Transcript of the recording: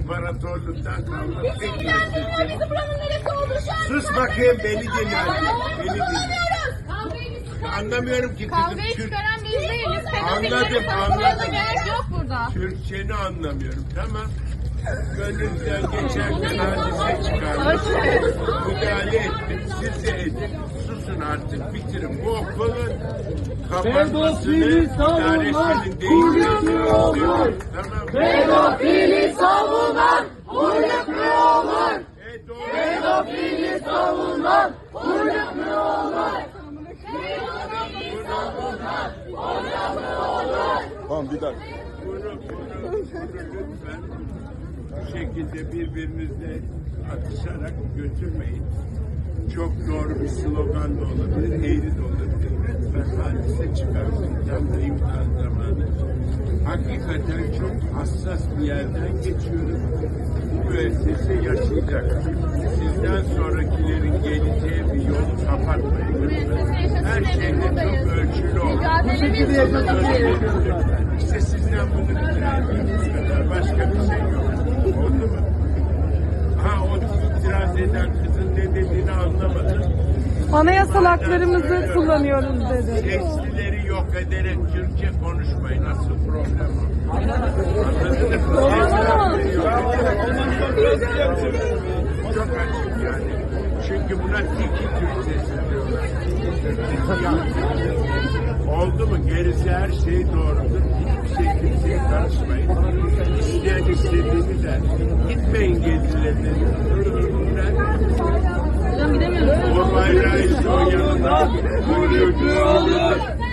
İmparatorluktan kalma Bizim bizi buranın neresi oldu şu an? Sus bakayım beni dinle. Beni dinle. Anlamıyorum ki kızım. Kavgayı Türk, çıkaran biz değiliz. Anladım, anladım. yok burada. Türkçeni anlamıyorum. Tamam. Gönlünüzden geçerken hadise çıkarmış. Müdahale ettim. Siz de edin. Susun artık bitirin. Bu okulun kapatmasını Pedofili olur. istiyorum. Tamam. Pedofili savunan uyruklu olur. E, doğru. Pedofili savunan uyruklu olur. Tamam bir dakika. Lütfen bu şekilde birbirinizle atışarak götürmeyin. Çok doğru bir slogan da olabilir, eğri de olabilir. Lütfen hadise çıkarsın. Tam da imtihan zamanı. Hakikaten çok hassas bir yerden geçiyoruz. Bu müessese yaşayacak. Sizden sonrakilerin geleceği bir yolu kapatmayın. lütfen. Her şeyde çok ölçülü olun. İşte sizden bunu rica ediyorum. Bu kadar. Başka bir şey yok. Oldu mu? Ha o itiraz eden kızın ne dediğini anlamadım. Anayasal haklarımızı kullanıyoruz dedi. Eksileri yok ederek Türkçe konuşmayın. Asıl problem o. Anladınız mı? Eksileri yok ederek. Çok açık yani. Oldu mu? Gerisi her şey doğrudur. Hiçbir şey kimseye karışmayın. İsteyen istediğini der. Gitmeyin gezilerine. Hocam işte o yanına. Uyruklu olur. Ben